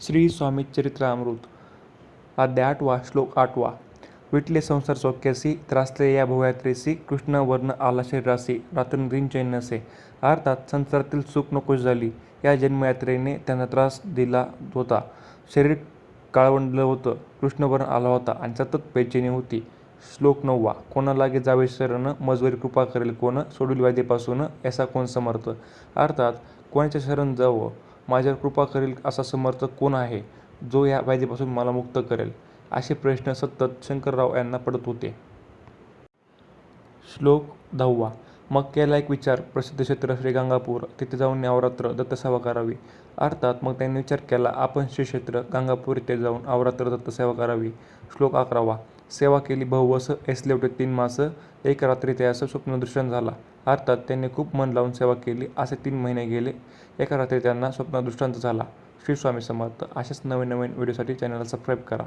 श्री स्वामी चरित्रामृत अध्याय आठवा श्लोक आठवा विटले संसार चौक्यासी त्रासले या भवयात्रेसी कृष्ण वर्ण आला शरीरासी रात्रंदिन चैन नसे अर्थात संसारातील सुख नकोश झाली. या जन्मयात्रेने त्यांना त्रास दिला होता. शरीर काळवंडलं होतं. कृष्णवर्ण आला होता आणि सतत बेचैनी होती. श्लोक नववा कोणा लागे जावे शरण मजवरी कृपा करेल कोण सोडील व्याधीपासून ऐसा कोण समर्थ? अर्थात कोणाच्या शरण जावं? माझ्यावर कृपा करेल असा समर्थ कोण आहे जो या व्याधीपासून मला मुक्त करेल? असे प्रश्न सतत शंकरराव यांना पडत होते. श्लोक दहावा. मग केला एक विचार. प्रसिद्ध क्षेत्र श्री गंगापूर. तिथे जाऊन नवरात्र दत्तसेवा करावी. अर्थात मग त्यांनी विचार केला आपण श्री क्षेत्र गंगापूर इथे जाऊन अवरात्र दत्तसेवा करावी. श्लोक अकरावा. सेवा केली. बहुवस ऐसले होते. तीन मास एक रात्री त्यास स्वप्नदृष्टांत झाला. अर्थात त्यांनी खूप मन लावून सेवा केली. असे तीन महिने गेले. एका रात्री त्यांना स्वप्नदृष्टांत झाला. श्री स्वामी समर्थ अशाच नवीन नवीन व्हिडिओसाठी चॅनलला सबस्क्राईब करा.